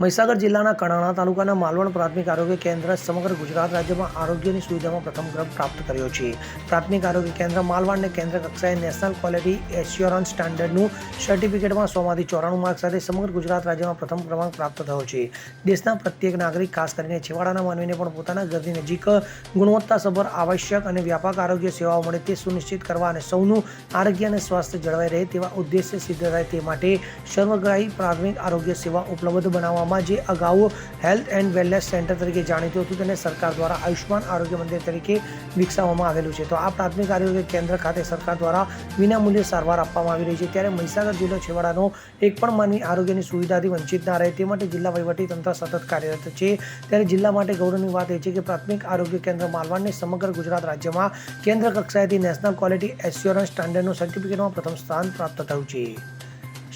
મહીસાગર જિલ્લાના કણાણા તાલુકાના માલવણ પ્રાથમિક આરોગ્ય કેન્દ્ર સમગ્ર ગુજરાત રાજ્યમાં આરોગ્યની સુવિધામાં પ્રથમ ક્રમ પ્રાપ્ત કર્યો છે. પ્રાથમિક આરોગ્ય કેન્દ્ર માલવણને કેન્દ્ર કક્ષાએ નેશનલ ક્વોલિટી એશ્યોરન્સ સ્ટાન્ડર્ડનું સર્ટિફિકેટમાં સોમાંથી ચોરાણું માર્ક સાથે સમગ્ર ગુજરાત રાજ્યમાં પ્રથમ ક્રમાંક પ્રાપ્ત થયો છે. દેશના પ્રત્યેક નાગરિક, ખાસ કરીને છેવાડાના માનવીને પણ પોતાના ઘરની નજીક ગુણવત્તાસભર આવશ્યક અને વ્યાપક આરોગ્ય સેવાઓ મળે તે સુનિશ્ચિત કરવા અને સૌનું આરોગ્ય અને સ્વાસ્થ્ય જળવાઈ રહે તેવા ઉદ્દેશ્ય સિદ્ધ થાય તે માટે સર્વગ્રાહી પ્રાથમિક આરોગ્ય સેવા ઉપલબ્ધ બનાવવામાં જે અગાઉ હેલ્થ એન્ડ વેલનેસ સેન્ટર તરીકે જાણીતું હતું, તેને સરકાર દ્વારા આયુષ્માન આરોગ્ય મંદિર તરીકે વિકસાવવામાં આવેલું છે. તો આ પ્રાથમિક આરોગ્ય કેન્દ્ર ખાતે સરકાર દ્વારા વિનામૂલ્યે સારવાર આપવામાં આવી રહી છે. ત્યારે મહીસાગર જિલ્લો છેવાડાનો એક પણ માનવી આરોગ્યની સુવિધાથી વંચિત ના રહે, તે માટે જિલ્લા વહીવટી તંત્ર સતત કાર્યરત છે. ત્યારે જિલ્લા માટે ગૌરવની વાત એ છે કે પ્રાથમિક આરોગ્ય કેન્દ્ર માલવાડને સમગ્ર ગુજરાત રાજ્યમાં કેન્દ્ર કક્ષાએથી નેશનલ ક્વોલિટી એશ્યોરન્સ સ્ટાન્ડર્ડનું સર્ટિફિકેટમાં પ્રથમ સ્થાન પ્રાપ્ત થયું છે.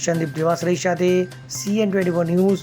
સંદીપ દેવાસરી સાથે સીએન ટ્વેન્ટી ન્યૂઝ